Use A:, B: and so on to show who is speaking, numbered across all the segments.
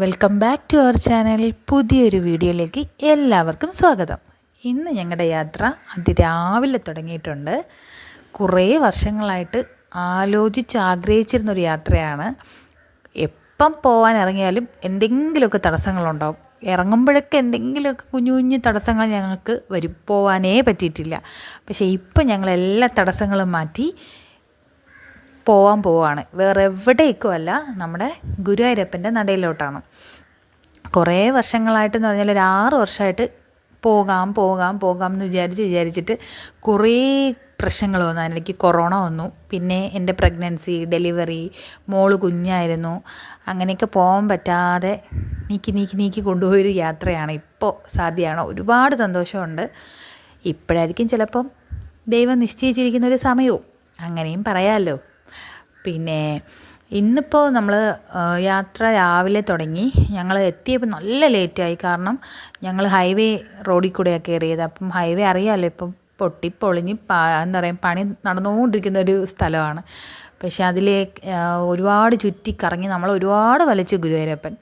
A: welcome back to our channel പുതിയൊരു വീഡിയോയിലേക്ക് എല്ലാവർക്കും സ്വാഗതം ഇന്ന് ഞങ്ങളുടെ യാത്ര അതിരാവിലെ തുടങ്ങിയിട്ടുണ്ട് കുറേ വർഷങ്ങളായിട്ട് ആലോചിച്ച് ആഗ്രഹിച്ചിരുന്നൊരു യാത്രയാണ് എപ്പം പോകാൻ ഇറങ്ങിയാലും എന്തെങ്കിലുമൊക്കെ തടസ്സങ്ങളുണ്ടാവും ഇറങ്ങുമ്പോഴൊക്കെ എന്തെങ്കിലുമൊക്കെ കുഞ്ഞു കുഞ്ഞു തടസ്സങ്ങൾ ഞങ്ങൾക്ക് വരും പോവാനേ പറ്റിയിട്ടില്ല പക്ഷേ ഇപ്പം ഞങ്ങൾ എല്ലാ തടസ്സങ്ങളും മാറ്റി പോവാൻ പോവാണ് വേറെ എവിടേക്കും അല്ല നമ്മുടെ ഗുരുവായൂരപ്പൻ്റെ നടയിലോട്ടാണ് കുറേ വർഷങ്ങളായിട്ടെന്ന് പറഞ്ഞാൽ ഒരു ആറ് വർഷമായിട്ട് പോകാം പോകാം പോകാം എന്ന് വിചാരിച്ച് വിചാരിച്ചിട്ട് കുറേ പ്രശ്നങ്ങൾ വന്നു അതിനിടയ്ക്ക് കൊറോണ വന്നു പിന്നെ എൻ്റെ പ്രഗ്നൻസി ഡെലിവറി മോള് കുഞ്ഞായിരുന്നു അങ്ങനെയൊക്കെ പോകാൻ പറ്റാതെ നീക്കി നീക്കി നീക്കി കൊണ്ടുപോയൊരു യാത്രയാണ് ഇപ്പോൾ സാധ്യമാണ് ഒരുപാട് സന്തോഷമുണ്ട് ഇപ്പോഴായിരിക്കും ചിലപ്പം ദൈവം നിശ്ചയിച്ചിരിക്കുന്ന ഒരു സമയവും അങ്ങനെയും പറയാമല്ലോ പിന്നെ ഇന്നിപ്പോൾ നമ്മൾ യാത്ര രാവിലെ തുടങ്ങി ഞങ്ങൾ എത്തിയപ്പോൾ നല്ല ലേറ്റായി കാരണം ഞങ്ങൾ ഹൈവേ റോഡിൽ കൂടെയാണ് കയറിയത് അപ്പം ഹൈവേ അറിയാമല്ലോ ഇപ്പം പൊട്ടി പൊളിഞ്ഞ് പാ എന്താ പറയുക പണി നടന്നുകൊണ്ടിരിക്കുന്ന ഒരു സ്ഥലമാണ് പക്ഷെ അതിലെ ഒരുപാട് ചുറ്റി കറങ്ങി നമ്മൾ ഒരുപാട് വലിച്ചു ഗുരുവായൂരപ്പൻ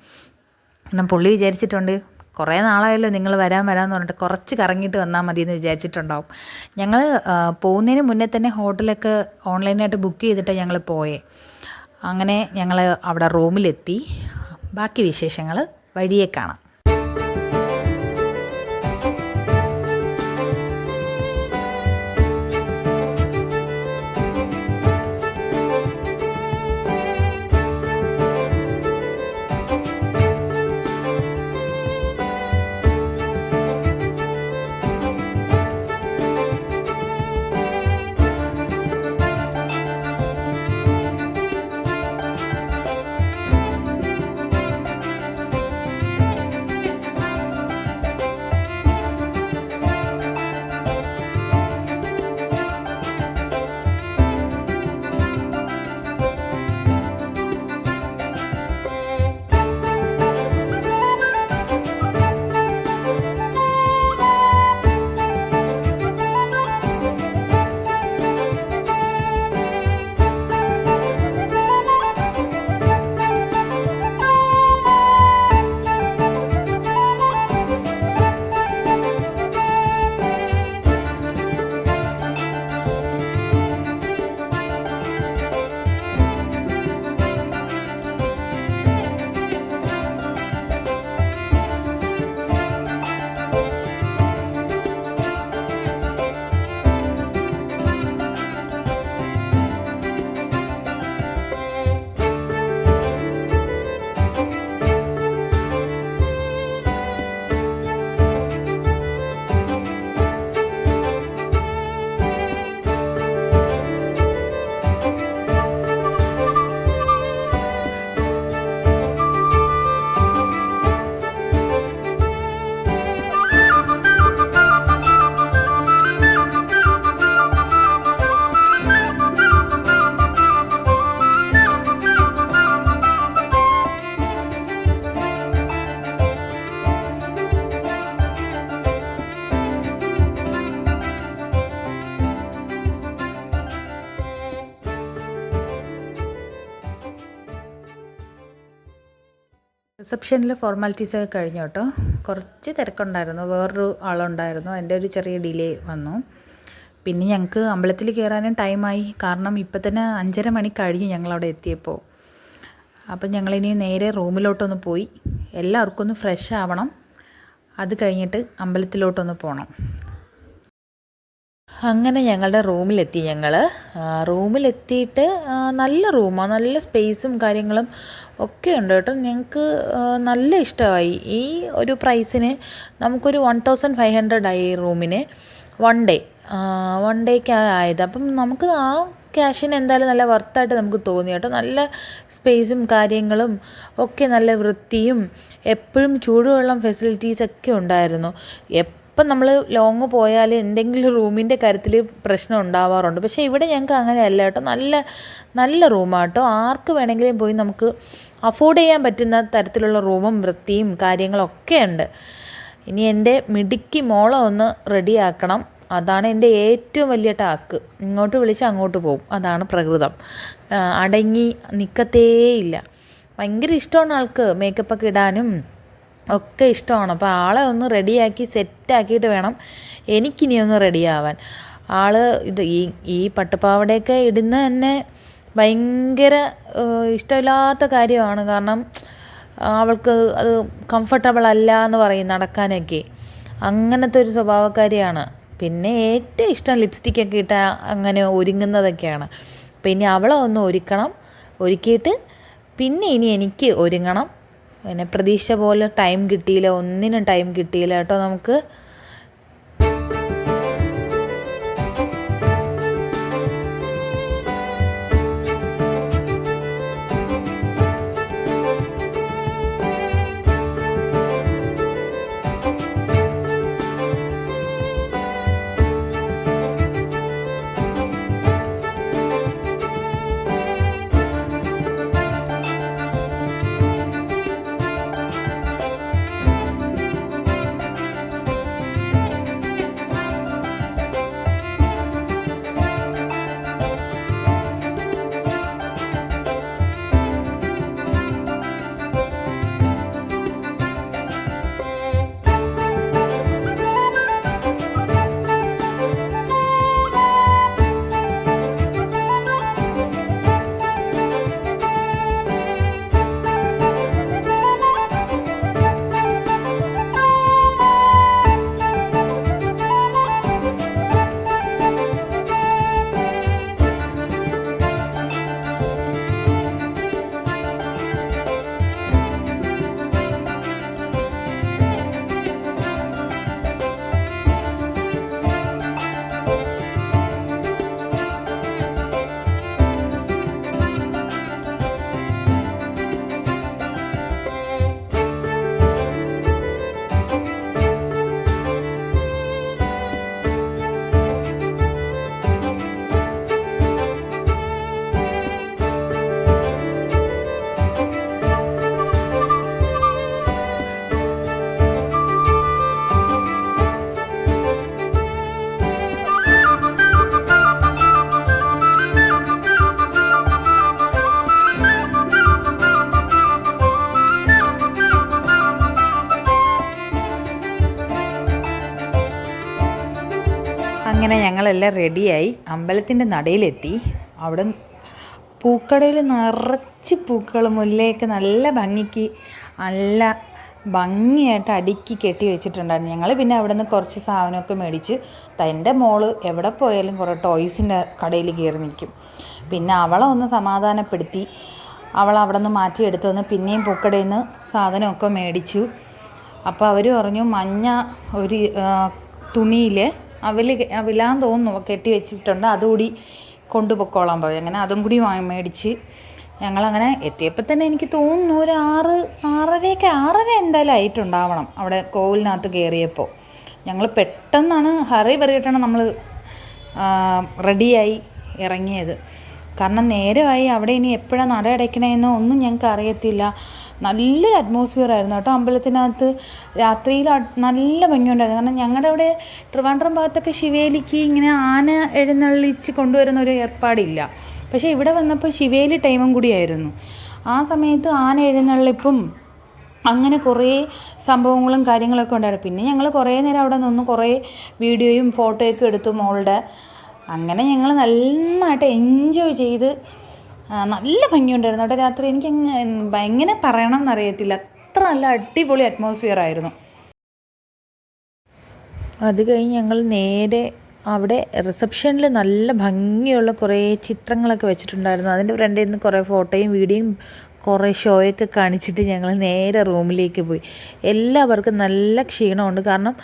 A: കാരണം പുള്ളി വിചാരിച്ചിട്ടുണ്ട് കുറേ നാളായല്ലോ നിങ്ങൾ വരാൻ വരാമെന്ന് പറഞ്ഞിട്ട് കുറച്ച് കറങ്ങിയിട്ട് വന്നാൽ മതി എന്ന് വിചാരിച്ചിട്ടുണ്ടാവും ഞങ്ങൾ പോകുന്നതിന് മുന്നേ തന്നെ ഹോട്ടലൊക്കെ ഓൺലൈനായിട്ട് ബുക്ക് ചെയ്തിട്ട് ഞങ്ങൾ പോയേ അങ്ങനെ ഞങ്ങൾ അവിടെ റൂമിലെത്തി ബാക്കി വിശേഷങ്ങൾ വഴിയെ കാണാം റിസപ്ഷനിൽ ഫോർമാലിറ്റീസ് ഒക്കെ കഴിഞ്ഞു കേട്ടോ കുറച്ച് തിരക്കുണ്ടായിരുന്നു വേറൊരു ആളുണ്ടായിരുന്നു എൻ്റെ ഒരു ചെറിയ ഡിലേ വന്നു പിന്നെ ഞങ്ങൾക്ക് അമ്പലത്തിൽ കയറാനും ടൈമായി കാരണം ഇപ്പം തന്നെ അഞ്ചര മണി കഴിഞ്ഞു ഞങ്ങളവിടെ എത്തിയപ്പോൾ അപ്പം ഞങ്ങളിനി നേരെ റൂമിലോട്ടൊന്ന് പോയി എല്ലാവർക്കും ഒന്ന് ഫ്രഷ് ആവണം അത് കഴിഞ്ഞിട്ട് അമ്പലത്തിലോട്ടൊന്ന് പോകണം അങ്ങനെ ഞങ്ങളുടെ റൂമിലെത്തി ഞങ്ങൾ റൂമിലെത്തിയിട്ട് നല്ല റൂമാണ് നല്ല സ്പേസും കാര്യങ്ങളും ഒക്കെ ഉണ്ട് കേട്ടോ ഞങ്ങൾക്ക് നല്ല ഇഷ്ടമായി ഈ ഒരു പ്രൈസിന് നമുക്കൊരു വൺ തൗസൻഡ് ഫൈവ് ആയി റൂമിന് വൺ ഡേ വൺ ഡേക്ക് ആയത് അപ്പം നമുക്ക് ആ ക്യാഷിന് എന്തായാലും നല്ല വർത്തായിട്ട് നമുക്ക് തോന്നി കേട്ടോ നല്ല സ്പേസും കാര്യങ്ങളും ഒക്കെ നല്ല വൃത്തിയും എപ്പോഴും ചൂടുവെള്ളം ഫെസിലിറ്റീസ് ഒക്കെ ഉണ്ടായിരുന്നു എപ്പോൾ അപ്പം നമ്മൾ ലോങ് പോയാൽ എന്തെങ്കിലും റൂമിൻ്റെ കാര്യത്തിൽ പ്രശ്നം ഉണ്ടാവാറുണ്ട് പക്ഷേ ഇവിടെ ഞങ്ങൾക്ക് അങ്ങനെയല്ല കേട്ടോ നല്ല നല്ല റൂമാട്ടോ ആർക്ക് വേണമെങ്കിലും പോയി നമുക്ക് അഫോർഡ് ചെയ്യാൻ പറ്റുന്ന തരത്തിലുള്ള റൂമും വൃത്തിയും കാര്യങ്ങളൊക്കെ ഉണ്ട് ഇനി എൻ്റെ മിടുക്കി മോളെ ഒന്ന് റെഡിയാക്കണം അതാണ് എൻ്റെ ഏറ്റവും വലിയ ടാസ്ക് ഇങ്ങോട്ട് വിളിച്ച് അങ്ങോട്ട് പോകും അതാണ് പ്രകൃതം അടങ്ങി നിൽക്കത്തേയില്ല ഭയങ്കര ഇഷ്ടമാണ് ആൾക്ക് മേക്കപ്പൊക്കെ ഇടാനും ഒക്കെ ഇഷ്ടമാണ് അപ്പോൾ ആളെ ഒന്ന് റെഡിയാക്കി സെറ്റാക്കിയിട്ട് വേണം എനിക്കിനി ഒന്ന് റെഡിയാവാൻ ആൾ ഇത് ഈ ഈ പട്ടുപാവടയൊക്കെ ഇടുന്ന തന്നെ ഭയങ്കര ഇഷ്ടമില്ലാത്ത കാര്യമാണ് കാരണം അവൾക്ക് അത് കംഫർട്ടബിൾ അല്ല എന്ന് പറയും നടക്കാനൊക്കെ അങ്ങനത്തെ ഒരു സ്വഭാവക്കാരിയാണ് പിന്നെ ഏറ്റവും ഇഷ്ടം ലിപ്സ്റ്റിക്കൊക്കെ ഇട്ട അങ്ങനെ ഒരുങ്ങുന്നതൊക്കെയാണ് അപ്പം ഇനി അവളെ ഒന്ന് ഒരുക്കണം ഒരുക്കിയിട്ട് പിന്നെ ഇനി എനിക്ക് ഒരുങ്ങണം പിന്നെ പ്രതീക്ഷ പോലെ ടൈം കിട്ടിയില്ല ഒന്നിനും ടൈം കിട്ടിയില്ല കേട്ടോ നമുക്ക് അങ്ങനെ ഞങ്ങളെല്ലാം റെഡിയായി അമ്പലത്തിൻ്റെ നടയിലെത്തി അവിടെ പൂക്കടയിൽ നിറച്ച് പൂക്കൾ മുല്ലയൊക്കെ നല്ല ഭംഗിക്ക് നല്ല ഭംഗിയായിട്ട് അടുക്കി കെട്ടി വെച്ചിട്ടുണ്ടായിരുന്നു ഞങ്ങൾ പിന്നെ അവിടെ നിന്ന് കുറച്ച് സാധനമൊക്കെ മേടിച്ച് തൻ്റെ മോള് എവിടെ പോയാലും കുറേ ടോയ്സിൻ്റെ കടയിൽ കയറി നിൽക്കും പിന്നെ അവളെ ഒന്ന് സമാധാനപ്പെടുത്തി അവൾ അവിടെ നിന്ന് എടുത്തു വന്ന് പിന്നെയും പൂക്കടയിൽ നിന്ന് സാധനമൊക്കെ മേടിച്ചു അപ്പോൾ അവർ പറഞ്ഞു മഞ്ഞ ഒരു തുണിയിൽ അവല് അവിലാന്ന് തോന്നുന്നു കെട്ടി വെച്ചിട്ടുണ്ട് അതുകൂടി കൊണ്ടുപൊക്കോളാൻ പറയും അങ്ങനെ അതും കൂടി മേടിച്ച് ഞങ്ങളങ്ങനെ എത്തിയപ്പോൾ തന്നെ എനിക്ക് തോന്നുന്നു ഒരു ആറ് ആറരയൊക്കെ ആറര എന്തായാലും ആയിട്ടുണ്ടാവണം അവിടെ കോവിലിനകത്ത് കയറിയപ്പോൾ ഞങ്ങൾ പെട്ടെന്നാണ് ഹറി പറയിട്ടാണ് നമ്മൾ റെഡിയായി ഇറങ്ങിയത് കാരണം നേരമായി അവിടെ ഇനി എപ്പോഴാണ് നട അടയ്ക്കണമെന്നോ ഒന്നും ഞങ്ങൾക്ക് അറിയത്തില്ല നല്ലൊരു അറ്റ്മോസ്ഫിയർ ആയിരുന്നു കേട്ടോ അമ്പലത്തിനകത്ത് രാത്രിയിൽ നല്ല ഭംഗിയുണ്ടായിരുന്നു കാരണം ഞങ്ങളുടെ അവിടെ ട്രിവാൻഡ്രം ഭാഗത്തൊക്കെ ശിവേലിക്ക് ഇങ്ങനെ ആന എഴുന്നള്ളിച്ച് കൊണ്ടുവരുന്ന ഒരു ഏർപ്പാടില്ല പക്ഷേ ഇവിടെ വന്നപ്പോൾ ശിവേലി ടൈമും കൂടിയായിരുന്നു ആ സമയത്ത് ആന എഴുന്നള്ളിപ്പും അങ്ങനെ കുറേ സംഭവങ്ങളും കാര്യങ്ങളൊക്കെ ഉണ്ടായിരുന്നു പിന്നെ ഞങ്ങൾ കുറേ നേരം അവിടെ നിന്ന് കുറേ വീഡിയോയും ഫോട്ടോയൊക്കെ എടുത്തു മോളുടെ അങ്ങനെ ഞങ്ങൾ നന്നായിട്ട് എൻജോയ് ചെയ്ത് നല്ല ഭംഗിയുണ്ടായിരുന്നു അവിടെ രാത്രി എനിക്ക് എങ്ങനെ പറയണം എന്നറിയത്തില്ല അത്ര നല്ല അടിപൊളി അറ്റ്മോസ്ഫിയർ ആയിരുന്നു അത് കഴിഞ്ഞ് ഞങ്ങൾ നേരെ അവിടെ റിസപ്ഷനിൽ നല്ല ഭംഗിയുള്ള കുറേ ചിത്രങ്ങളൊക്കെ വെച്ചിട്ടുണ്ടായിരുന്നു അതിൻ്റെ ഫ്രണ്ടിൽ നിന്ന് കുറേ ഫോട്ടോയും വീഡിയോയും കുറേ ഷോയൊക്കെ കാണിച്ചിട്ട് ഞങ്ങൾ നേരെ റൂമിലേക്ക് പോയി എല്ലാവർക്കും നല്ല ക്ഷീണമുണ്ട് കാരണം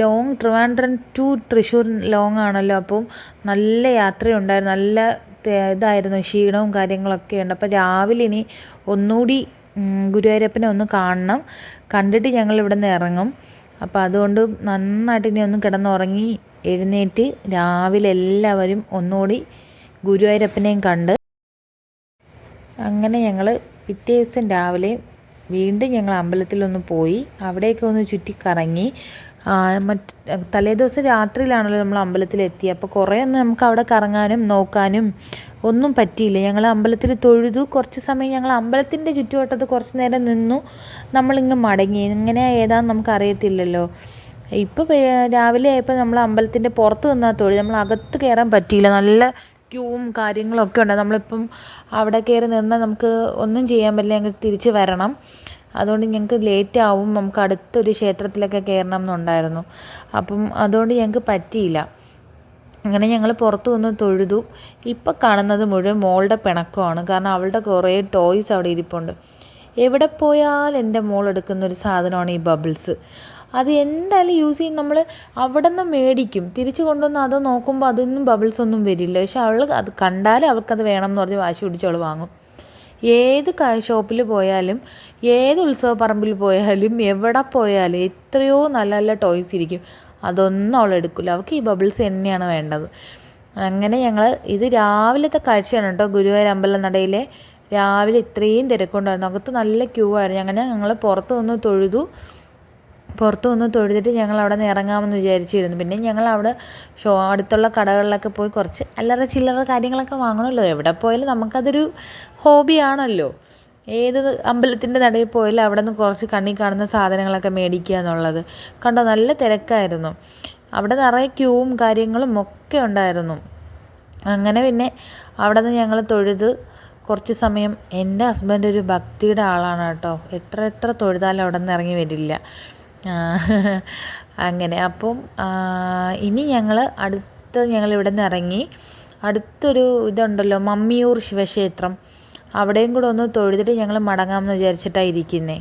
A: long Trivandrum to Thrissur long ആണല്ലോ അപ്പം നല്ല യാത്രയുണ്ടായിരുന്നു നല്ല ഇതായിരുന്നു ക്ഷീണവും കാര്യങ്ങളൊക്കെ ഉണ്ട് അപ്പോൾ രാവിലെ ഇനി ഒന്നുകൂടി ഗുരുവായൂരപ്പനെ ഒന്ന് കാണണം കണ്ടിട്ട് ഞങ്ങൾ ഇവിടെ നിന്ന് ഇറങ്ങും അപ്പോൾ അതുകൊണ്ട് നന്നായിട്ട് ഇനി ഒന്ന് കിടന്നുറങ്ങി എഴുന്നേറ്റ് രാവിലെ എല്ലാവരും ഒന്നുകൂടി ഗുരുവായൂരപ്പനെയും കണ്ട് അങ്ങനെ ഞങ്ങൾ പിറ്റേ ദിവസം രാവിലെ വീണ്ടും ഞങ്ങൾ അമ്പലത്തിലൊന്ന് പോയി അവിടെയൊക്കെ ഒന്ന് കറങ്ങി മറ്റ് തലേദിവസം രാത്രിയിലാണല്ലോ നമ്മൾ അമ്പലത്തിലെത്തി അപ്പോൾ കുറേ ഒന്നും നമുക്ക് അവിടെ കറങ്ങാനും നോക്കാനും ഒന്നും പറ്റിയില്ല ഞങ്ങൾ അമ്പലത്തിൽ തൊഴുതു കുറച്ച് സമയം ഞങ്ങൾ അമ്പലത്തിൻ്റെ ചുറ്റുവട്ടത്ത് കുറച്ച് നേരം നിന്നു നമ്മളിങ്ങ് മടങ്ങി ഇങ്ങനെ ഏതാണെന്ന് നമുക്കറിയത്തില്ലല്ലോ ഇപ്പോൾ രാവിലെ ആയപ്പോൾ നമ്മൾ അമ്പലത്തിൻ്റെ പുറത്ത് നിന്നാൽ തൊഴുത് നമ്മൾ അകത്ത് കയറാൻ പറ്റിയില്ല നല്ല ക്യൂവും കാര്യങ്ങളൊക്കെ ഉണ്ട് നമ്മളിപ്പം അവിടെ കയറി നിന്നാൽ നമുക്ക് ഒന്നും ചെയ്യാൻ പറ്റില്ല ഞങ്ങൾ തിരിച്ച് വരണം അതുകൊണ്ട് ഞങ്ങൾക്ക് ലേറ്റ് ആവും നമുക്ക് അടുത്തൊരു ക്ഷേത്രത്തിലൊക്കെ കയറണം എന്നുണ്ടായിരുന്നു അപ്പം അതുകൊണ്ട് ഞങ്ങൾക്ക് പറ്റിയില്ല അങ്ങനെ ഞങ്ങൾ പുറത്തു നിന്ന് തൊഴുതു ഇപ്പം കാണുന്നത് മുഴുവൻ മോളുടെ പിണക്കമാണ് കാരണം അവളുടെ കുറേ ടോയ്സ് അവിടെ ഇരിപ്പുണ്ട് എവിടെ പോയാൽ എൻ്റെ മോൾ എടുക്കുന്ന ഒരു സാധനമാണ് ഈ ബബിൾസ് അത് എന്തായാലും യൂസ് ചെയ്യും നമ്മൾ അവിടെ നിന്ന് മേടിക്കും തിരിച്ച് കൊണ്ടുവന്ന് അത് നോക്കുമ്പോൾ അതൊന്നും ബബിൾസ് ഒന്നും വരില്ല പക്ഷെ അവൾ അത് കണ്ടാൽ അവൾക്കത് വേണം എന്ന് പറഞ്ഞ് വാശി പിടിച്ച് അവൾ വാങ്ങും ഏത് ഷോപ്പിൽ പോയാലും ഏത് ഉത്സവപ്പറമ്പിൽ പോയാലും എവിടെ പോയാലും എത്രയോ നല്ല നല്ല ടോയ്സ് ഇരിക്കും അതൊന്നും അവൾ എടുക്കില്ല അവൾക്ക് ഈ ബബിൾസ് തന്നെയാണ് വേണ്ടത് അങ്ങനെ ഞങ്ങൾ ഇത് രാവിലത്തെ കാഴ്ചയാണ് കേട്ടോ ഗുരുവായൂർ അമ്പലം നടയിലെ രാവിലെ ഇത്രയും തിരക്കുണ്ടായിരുന്നു അകത്ത് നല്ല ക്യൂ ആയിരുന്നു അങ്ങനെ ഞങ്ങൾ പുറത്ത് നിന്ന് തൊഴുതു പുറത്തു നിന്ന് തൊഴുതിട്ട് ഞങ്ങൾ അവിടെ നിന്ന് ഇറങ്ങാമെന്ന് വിചാരിച്ചിരുന്നു പിന്നെ ഞങ്ങൾ അവിടെ ഷോ അടുത്തുള്ള കടകളിലൊക്കെ പോയി കുറച്ച് അല്ലറ ചില്ലറ കാര്യങ്ങളൊക്കെ വാങ്ങണമല്ലോ എവിടെ പോയാലും നമുക്കതൊരു ഹോബിയാണല്ലോ ഏത് അമ്പലത്തിൻ്റെ നടയിൽ പോയാലും അവിടെ നിന്ന് കുറച്ച് കണ്ണി കാണുന്ന സാധനങ്ങളൊക്കെ മേടിക്കുക എന്നുള്ളത് കണ്ടോ നല്ല തിരക്കായിരുന്നു അവിടെ നിറയെ ക്യൂവും കാര്യങ്ങളും ഒക്കെ ഉണ്ടായിരുന്നു അങ്ങനെ പിന്നെ അവിടെ നിന്ന് ഞങ്ങൾ തൊഴുത് കുറച്ച് സമയം എൻ്റെ ഹസ്ബൻഡ് ഒരു ഭക്തിയുടെ ആളാണ് കേട്ടോ എത്ര എത്ര തൊഴുതാലും അവിടെ നിന്ന് ഇറങ്ങി വരില്ല അങ്ങനെ അപ്പം ഇനി ഞങ്ങൾ അടുത്ത് ഞങ്ങൾ ഇവിടെ നിന്ന് ഇറങ്ങി അടുത്തൊരു ഇതുണ്ടല്ലോ മമ്മിയൂർ ശിവക്ഷേത്രം അവിടെയും കൂടെ ഒന്ന് തൊഴുതിട്ട് ഞങ്ങൾ മടങ്ങാമെന്ന് വിചാരിച്ചിട്ടാണ് ഇരിക്കുന്നത്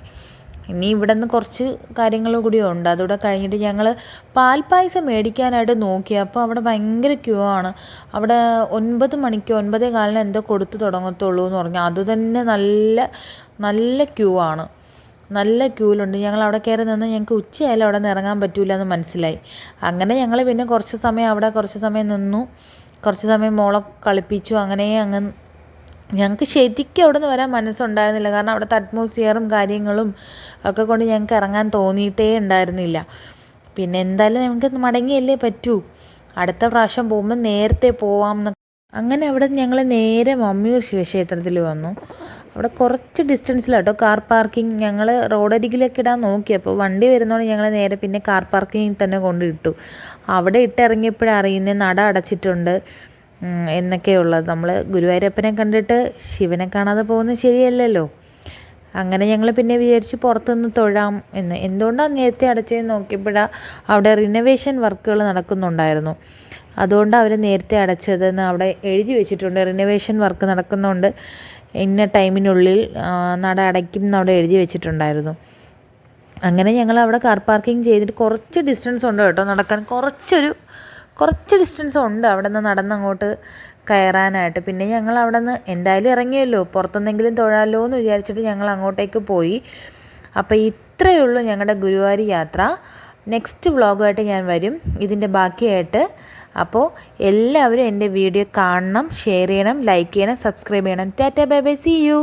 A: ഇനി ഇവിടെ നിന്ന് കുറച്ച് കാര്യങ്ങൾ കൂടി ഉണ്ട് അതുകൂടെ കഴിഞ്ഞിട്ട് ഞങ്ങൾ പാൽപ്പായസം മേടിക്കാനായിട്ട് നോക്കി അപ്പോൾ അവിടെ ഭയങ്കര ക്യൂ ആണ് അവിടെ ഒൻപത് മണിക്ക് ഒൻപതേ കാലിന് എന്തോ കൊടുത്തു തുടങ്ങത്തുള്ളൂ എന്ന് പറഞ്ഞു അതുതന്നെ നല്ല നല്ല ക്യൂ ആണ് നല്ല ക്യൂലുണ്ട് ഞങ്ങൾ അവിടെ കയറി നിന്ന് ഞങ്ങൾക്ക് ഉച്ചയായാലും അവിടെ നിന്ന് ഇറങ്ങാൻ പറ്റില്ല എന്ന് മനസ്സിലായി അങ്ങനെ ഞങ്ങൾ പിന്നെ കുറച്ച് സമയം അവിടെ കുറച്ച് സമയം നിന്നു കുറച്ച് സമയം മോളെ കളിപ്പിച്ചു അങ്ങനെ അങ്ങ് ഞങ്ങൾക്ക് ശരിക്കും അവിടെ നിന്ന് വരാൻ മനസ്സുണ്ടായിരുന്നില്ല കാരണം അവിടുത്തെ അറ്റ്മോസ്ഫിയറും കാര്യങ്ങളും ഒക്കെ കൊണ്ട് ഞങ്ങൾക്ക് ഇറങ്ങാൻ തോന്നിയിട്ടേ ഉണ്ടായിരുന്നില്ല പിന്നെ എന്തായാലും ഞങ്ങൾക്ക് മടങ്ങിയല്ലേ പറ്റൂ അടുത്ത പ്രാവശ്യം പോകുമ്പോൾ നേരത്തെ പോവാം അങ്ങനെ അവിടെ ഞങ്ങൾ നേരെ മമ്മിയൂർ ശിവക്ഷേത്രത്തിൽ വന്നു അവിടെ കുറച്ച് ഡിസ്റ്റൻസിലാണ് കാർ പാർക്കിംഗ് ഞങ്ങൾ റോഡരികിലേക്ക് ഇടാൻ നോക്കിയപ്പോൾ വണ്ടി വരുന്നതുകൊണ്ട് ഞങ്ങൾ നേരെ പിന്നെ കാർ പാർക്കിങ്ങിൽ തന്നെ കൊണ്ട് അവിടെ ഇട്ടിറങ്ങിയപ്പോഴേ അറിയുന്ന നട അടച്ചിട്ടുണ്ട് എന്നൊക്കെയുള്ളത് നമ്മൾ ഗുരുവായൂരപ്പനെ കണ്ടിട്ട് ശിവനെ കാണാതെ പോകുന്നത് ശരിയല്ലല്ലോ അങ്ങനെ ഞങ്ങൾ പിന്നെ വിചാരിച്ച് പുറത്തുനിന്ന് തൊഴാം എന്ന് എന്തുകൊണ്ടാണ് നേരത്തെ അടച്ചതെന്ന് നോക്കിയപ്പോഴാണ് അവിടെ റിനോവേഷൻ വർക്കുകൾ നടക്കുന്നുണ്ടായിരുന്നു അതുകൊണ്ട് അവർ നേരത്തെ അടച്ചതെന്ന് അവിടെ എഴുതി വെച്ചിട്ടുണ്ട് റിനോവേഷൻ വർക്ക് നടക്കുന്നുണ്ട് ഇന്ന ടൈമിനുള്ളിൽ നട അടയ്ക്കും എന്ന് അവിടെ എഴുതി വെച്ചിട്ടുണ്ടായിരുന്നു അങ്ങനെ ഞങ്ങൾ അവിടെ കാർ പാർക്കിംഗ് ചെയ്തിട്ട് കുറച്ച് ഡിസ്റ്റൻസ് ഉണ്ട് കേട്ടോ നടക്കാൻ കുറച്ചൊരു കുറച്ച് ഡിസ്റ്റൻസ് ഉണ്ട് അവിടെ നിന്ന് നടന്നങ്ങോട്ട് കയറാനായിട്ട് പിന്നെ ഞങ്ങൾ അവിടെ നിന്ന് എന്തായാലും ഇറങ്ങിയല്ലോ പുറത്തുനിന്നെങ്കിലും തൊഴാലോ എന്ന് വിചാരിച്ചിട്ട് ഞങ്ങൾ അങ്ങോട്ടേക്ക് പോയി അപ്പോൾ ഇത്രയേ ഉള്ളൂ ഞങ്ങളുടെ ഗുരുവായൂർ യാത്ര നെക്സ്റ്റ് വ്ളോഗുമായിട്ട് ഞാൻ വരും ഇതിൻ്റെ ബാക്കിയായിട്ട് അപ്പോൾ എല്ലാവരും എൻ്റെ വീഡിയോ കാണണം ഷെയർ ചെയ്യണം ലൈക്ക് ചെയ്യണം സബ്സ്ക്രൈബ് ചെയ്യണം tata bye bye see U